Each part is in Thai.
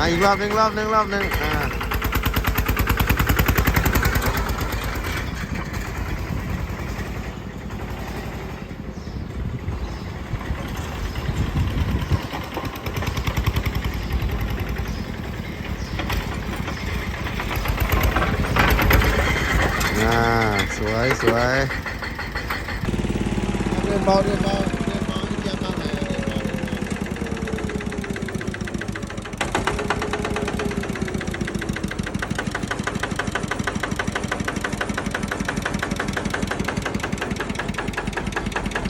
อะอีกรอบหนึ่งรอบหนึ่งรอบหนึ่งอ่าอ่าสวยสวยเดินเบาเดินเบาเดินเบาเยี่ยมมากเลยเดินเบาเดินเบา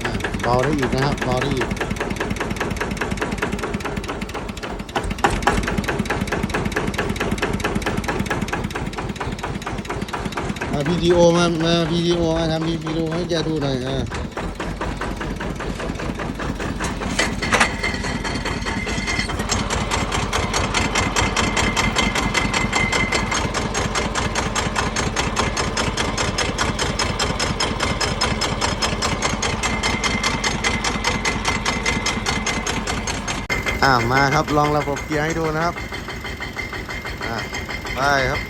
อะเบาได้อีกนะครับเบาได้อีกมาวิดีโอมามาวิดีโอมาทำวิดีโอให้แกดูหน่อยอะ อ่ามาครับลองระบบเกียร์ให้ดูนะครับอ่าไปครับ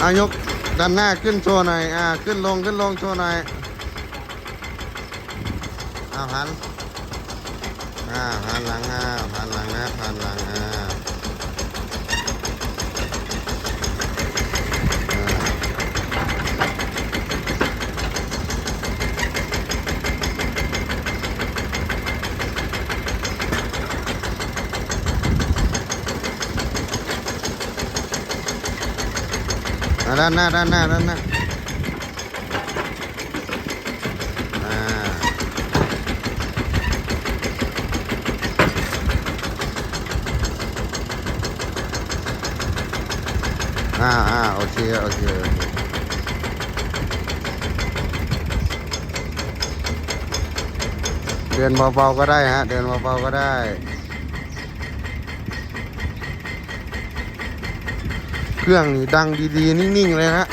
อ่ายกด้านหน้าขึ้นโชว์หน่อยอ่าขึ้นลงขึ้นลงโชว์หน่อยอ้าวหันอ่าหันหลังอ่าหันหลังนะหันหลังอ่า ด้านหน้าด้านหน้าด้านหน้าอ่าอ่าอ่าโอเคโอเคโอเคเดินเบาๆก็ได้ฮะ เดินเบาๆก็ได้ เครื่องนี่ดังดีๆ นิ่งๆ เลยนะ